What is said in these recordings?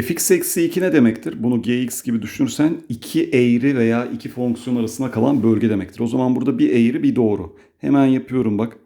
fx eksi 2 ne demektir? Bunu gx gibi düşünürsen iki eğri veya iki fonksiyon arasında kalan bölge demektir. O zaman burada bir eğri bir doğru. Hemen yapıyorum bak.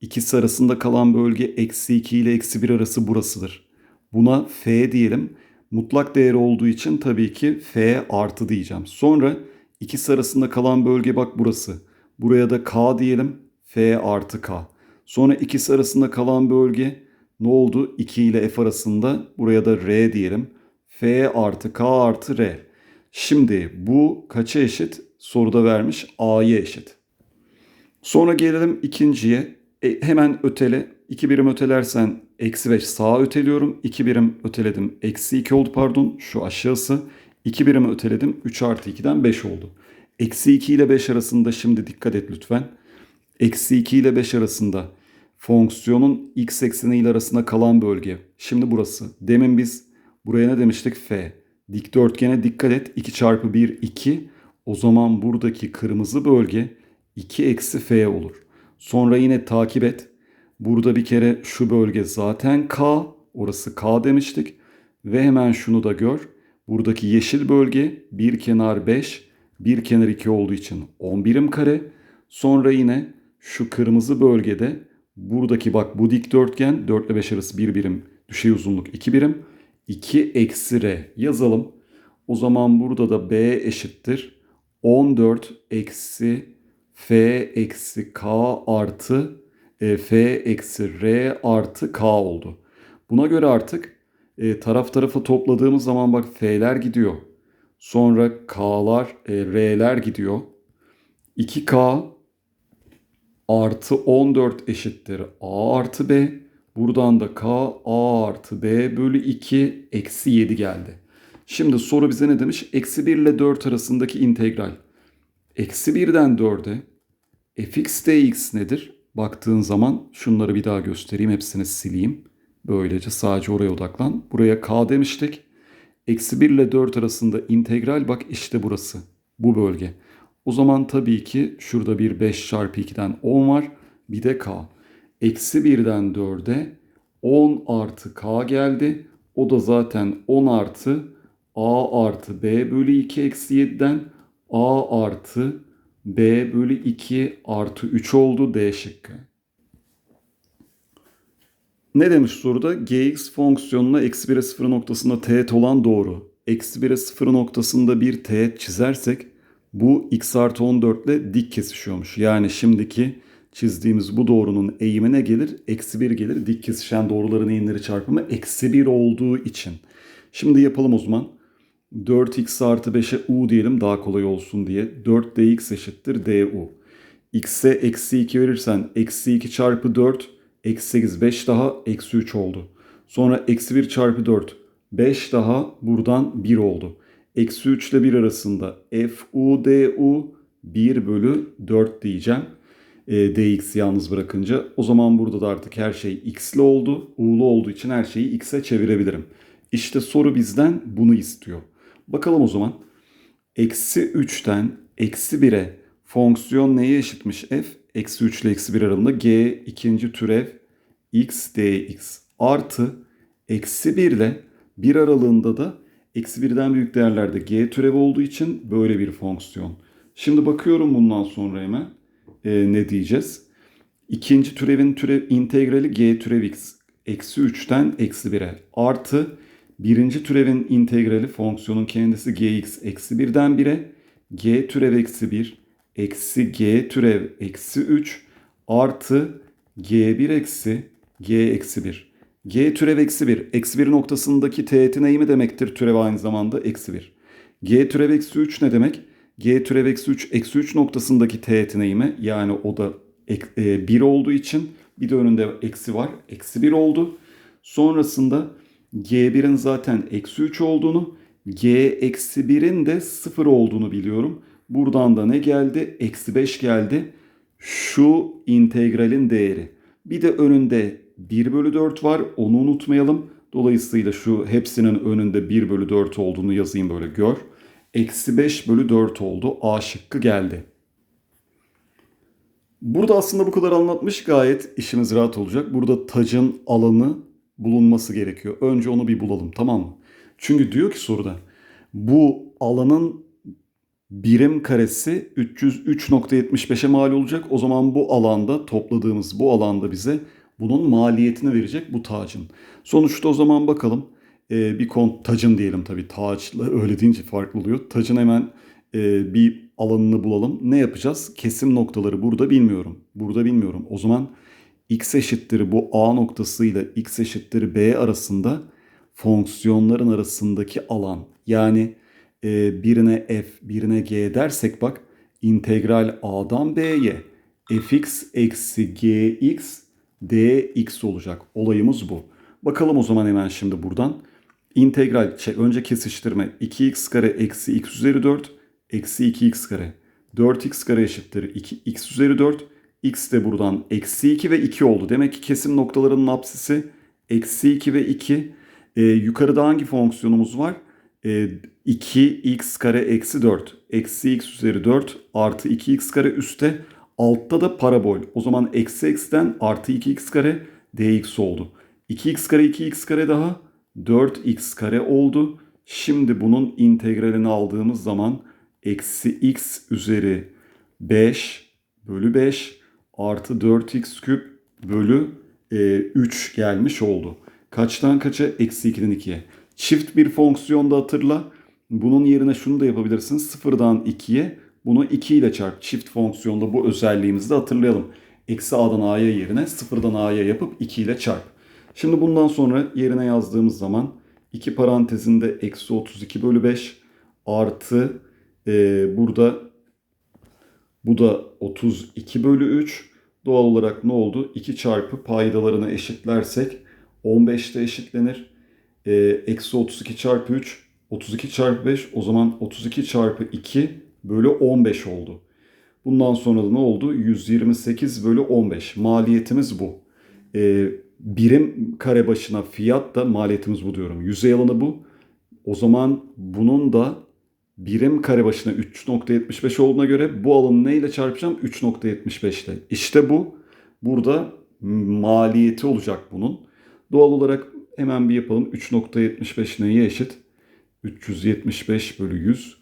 İkisi arasında kalan bölge eksi 2 ile eksi 1 arası burasıdır. Buna f diyelim. Mutlak değeri olduğu için tabii ki f artı diyeceğim. Sonra ikisi arasında kalan bölge bak burası. Buraya da k diyelim. f artı k. Sonra ikisi arasında kalan bölge ne oldu? 2 ile f arasında buraya da r diyelim. f artı k artı r. Şimdi bu kaça eşit? Soruda vermiş a'ya eşit. Sonra gelelim ikinciye. E, hemen ötele. 2 birim ötelersen eksi 5 sağa öteliyorum. 2 birim öteledim. Eksi 2 oldu pardon. Şu aşağısı. 2 birim öteledim. 3 artı 2'den 5 oldu. Eksi 2 ile 5 arasında şimdi dikkat et lütfen. Eksi 2 ile 5 arasında fonksiyonun x ekseni ile arasında kalan bölge. Şimdi burası. Demin biz buraya ne demiştik? F. Dikdörtgene dikkat et. 2 çarpı 1 2. O zaman buradaki kırmızı bölge 2 eksi F olur. Sonra yine takip et. Burada bir kere şu bölge zaten K. Orası K demiştik. Ve hemen şunu da gör. Buradaki yeşil bölge bir kenar 5, bir kenar 2 olduğu için 10 birim kare. Sonra yine şu kırmızı bölgede buradaki bak bu dikdörtgen 4 ile 5 arası bir birim düşey uzunluk 2 birim. 2 eksi r yazalım. O zaman burada da b eşittir. 14 eksi f eksi k artı e, f eksi r artı k oldu. Buna göre artık e, taraf tarafa topladığımız zaman bak f'ler gidiyor. Sonra k'lar, e, r'ler gidiyor. 2k artı 14 eşittir a artı b. Buradan da k a artı b bölü 2 eksi 7 geldi. Şimdi soru bize ne demiş? Eksi 1 ile 4 arasındaki integral. Eksi 1'den 4'e fx dx nedir? Baktığın zaman şunları bir daha göstereyim. Hepsini sileyim. Böylece sadece oraya odaklan. Buraya k demiştik. Eksi 1 ile 4 arasında integral bak işte burası. Bu bölge. O zaman tabii ki şurada bir 5 çarpı 2'den 10 var. Bir de k. Eksi 1'den 4'e 10 artı k geldi. O da zaten 10 artı a artı b bölü 2 eksi 7'den a artı b bölü 2 artı 3 oldu D şıkkı. Ne demiş soruda? gx fonksiyonuna eksi 1'e 0 noktasında teğet olan doğru. Eksi 1'e 0 noktasında bir teğet çizersek bu x artı 14 ile dik kesişiyormuş. Yani şimdiki çizdiğimiz bu doğrunun eğimine gelir? Eksi 1 gelir. Dik kesişen doğruların eğimleri çarpımı eksi 1 olduğu için. Şimdi yapalım o zaman. 4x artı 5'e u diyelim daha kolay olsun diye. 4dx eşittir du. x'e eksi 2 verirsen eksi 2 çarpı 4 eksi 8 5 daha eksi 3 oldu. Sonra eksi 1 çarpı 4 5 daha buradan 1 oldu. Eksi 3 ile 1 arasında fu du 1 bölü 4 diyeceğim. E, dx yalnız bırakınca. O zaman burada da artık her şey x'li oldu. u'lu olduğu için her şeyi x'e çevirebilirim. İşte soru bizden bunu istiyor. Bakalım o zaman. Eksi 3'ten eksi 1'e fonksiyon neye eşitmiş f? Eksi 3 ile eksi 1 aralığında g ikinci türev x dx artı eksi 1 ile 1 aralığında da eksi 1'den büyük değerlerde g türevi olduğu için böyle bir fonksiyon. Şimdi bakıyorum bundan sonra hemen e, ne diyeceğiz? İkinci türevin türev integrali g türev x eksi 3'ten eksi 1'e artı birinci türevin integrali fonksiyonun kendisi gx eksi 1'den 1'e g türev eksi 1 eksi g türev eksi 3 artı g1 eksi g eksi 1. g türev eksi 1. Eksi 1 noktasındaki teğetin eğimi demektir türev aynı zamanda eksi 1. g türev eksi 3 ne demek? g türev eksi 3 eksi 3 noktasındaki teğetin eğimi yani o da 1 olduğu için bir de önünde eksi var. Eksi 1 oldu. Sonrasında G1'in zaten eksi 3 olduğunu, G eksi 1'in de 0 olduğunu biliyorum. Buradan da ne geldi? Eksi 5 geldi. Şu integralin değeri. Bir de önünde 1 bölü 4 var. Onu unutmayalım. Dolayısıyla şu hepsinin önünde 1 bölü 4 olduğunu yazayım böyle gör. Eksi 5 bölü 4 oldu. A şıkkı geldi. Burada aslında bu kadar anlatmış gayet işimiz rahat olacak. Burada tacın alanı bulunması gerekiyor. Önce onu bir bulalım tamam mı? Çünkü diyor ki soruda bu alanın birim karesi 303.75'e mal olacak. O zaman bu alanda topladığımız bu alanda bize bunun maliyetini verecek bu tacın. Sonuçta o zaman bakalım e, bir kont tacın diyelim tabii taçla öyle deyince farklı oluyor. Tacın hemen e, bir alanını bulalım. Ne yapacağız? Kesim noktaları burada bilmiyorum. Burada bilmiyorum. O zaman x eşittir bu a noktasıyla x eşittir b arasında fonksiyonların arasındaki alan. Yani e, birine f, birine g dersek bak integral a'dan b'ye fx eksi gx dx olacak. Olayımız bu. Bakalım o zaman hemen şimdi buradan. İntegral, şey, önce kesiştirme 2x kare eksi x üzeri 4 eksi 2x kare. 4x kare eşittir 2x üzeri 4. x de buradan eksi 2 ve 2 oldu. Demek ki kesim noktalarının apsisi eksi 2 ve 2. Ee, yukarıda hangi fonksiyonumuz var? Ee, 2x kare eksi 4. Eksi x üzeri 4 artı 2x kare üstte. Altta da parabol. O zaman eksi x'ten artı 2x kare dx oldu. 2x kare 2x kare daha 4x kare oldu. Şimdi bunun integralini aldığımız zaman eksi x üzeri 5 bölü 5 artı 4x küp bölü e, 3 gelmiş oldu. Kaçtan kaça? Eksi 2'den 2'ye. Çift bir fonksiyonda hatırla. Bunun yerine şunu da yapabilirsin. Sıfırdan 2'ye bunu 2 ile çarp. Çift fonksiyonda bu özelliğimizi de hatırlayalım. Eksi a'dan a'ya yerine sıfırdan a'ya yapıp 2 ile çarp. Şimdi bundan sonra yerine yazdığımız zaman 2 parantezinde eksi 32 bölü 5 artı e, burada bu da 32 bölü 3. Doğal olarak ne oldu? 2 çarpı paydalarını eşitlersek 15'te eşitlenir. E, eksi 32 çarpı 3 32 çarpı 5 o zaman 32 çarpı 2 bölü 15 oldu. Bundan sonra da ne oldu? 128 bölü 15. Maliyetimiz bu. E, birim kare başına fiyat da maliyetimiz bu diyorum. Yüzey alanı bu. O zaman bunun da birim kare başına 3.75 olduğuna göre bu alanı neyle çarpacağım? 3.75 ile. İşte bu. Burada maliyeti olacak bunun. Doğal olarak hemen bir yapalım. 3.75 neye eşit? 375 bölü 100.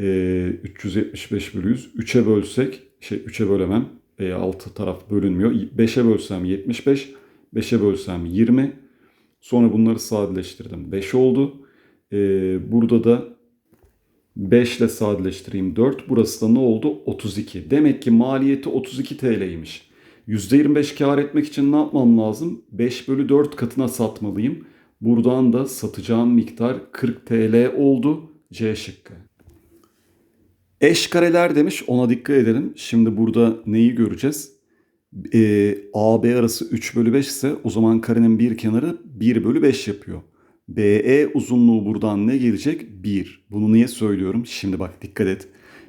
Ee, 375 bölü 100. 3'e bölsek, şey 3'e bölemem. E, altı taraf bölünmüyor. 5'e bölsem 75. 5'e bölsem 20. Sonra bunları sadeleştirdim. 5 oldu. Ee, burada da 5 ile sadeleştireyim 4. Burası da ne oldu? 32. Demek ki maliyeti 32 TL'ymiş. %25 kar etmek için ne yapmam lazım? 5 bölü 4 katına satmalıyım. Buradan da satacağım miktar 40 TL oldu. C şıkkı. Eş kareler demiş ona dikkat edelim. Şimdi burada neyi göreceğiz? e, AB arası 3 bölü 5 ise o zaman karenin bir kenarı 1 bölü 5 yapıyor. BE uzunluğu buradan ne gelecek? 1. Bunu niye söylüyorum? Şimdi bak dikkat et.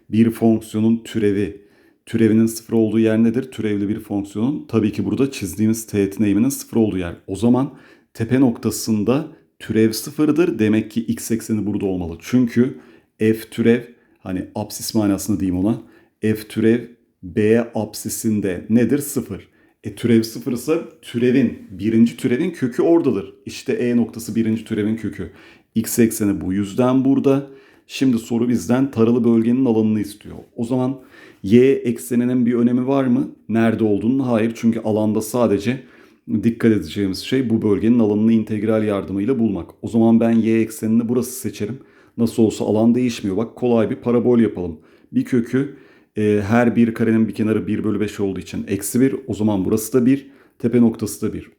Bir fonksiyonun türevi. Türevinin sıfır olduğu yer nedir? Türevli bir fonksiyonun tabii ki burada çizdiğimiz teğetin eğiminin sıfır olduğu yer. O zaman tepe noktasında türev sıfırdır. Demek ki x ekseni burada olmalı. Çünkü f türev hani apsis manasını diyeyim ona. f türev B apsisinde nedir? Sıfır. E türev sıfır ise türevin, birinci türevin kökü oradadır. İşte E noktası birinci türevin kökü. X ekseni bu yüzden burada. Şimdi soru bizden taralı bölgenin alanını istiyor. O zaman Y ekseninin bir önemi var mı? Nerede olduğunu hayır. Çünkü alanda sadece dikkat edeceğimiz şey bu bölgenin alanını integral yardımıyla bulmak. O zaman ben Y eksenini burası seçerim. Nasıl olsa alan değişmiyor. Bak kolay bir parabol yapalım. Bir kökü e, her bir karenin bir kenarı 1 bölü 5 olduğu için eksi 1. O zaman burası da 1. Tepe noktası da 1.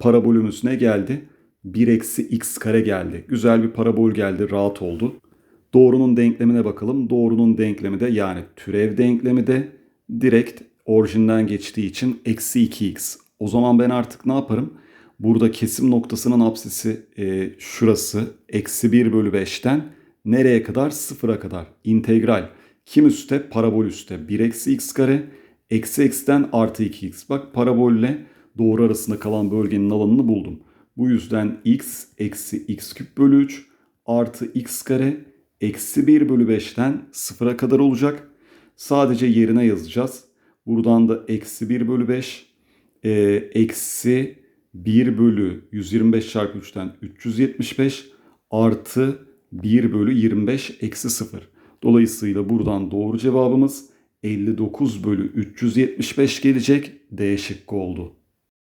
Parabolümüz ne geldi? 1 eksi x kare geldi. Güzel bir parabol geldi. Rahat oldu. Doğrunun denklemine bakalım. Doğrunun denklemi de yani türev denklemi de direkt orijinden geçtiği için eksi 2x. O zaman ben artık ne yaparım? Burada kesim noktasının apsisi e, şurası. Eksi 1 bölü 5'ten nereye kadar? Sıfıra kadar. İntegral. Kim üstte? Parabol üstte. 1 eksi x kare eksi x'ten artı 2x. Bak parabolle doğru arasında kalan bölgenin alanını buldum. Bu yüzden x eksi x küp bölü 3 artı x kare eksi 1 bölü 5'ten sıfıra kadar olacak. Sadece yerine yazacağız. Buradan da eksi 1 bölü 5 e, eksi 1 bölü 125 çarpı 3'ten 375 artı 1 bölü 25 eksi 0. Dolayısıyla buradan doğru cevabımız 59 bölü 375 gelecek. D şıkkı oldu.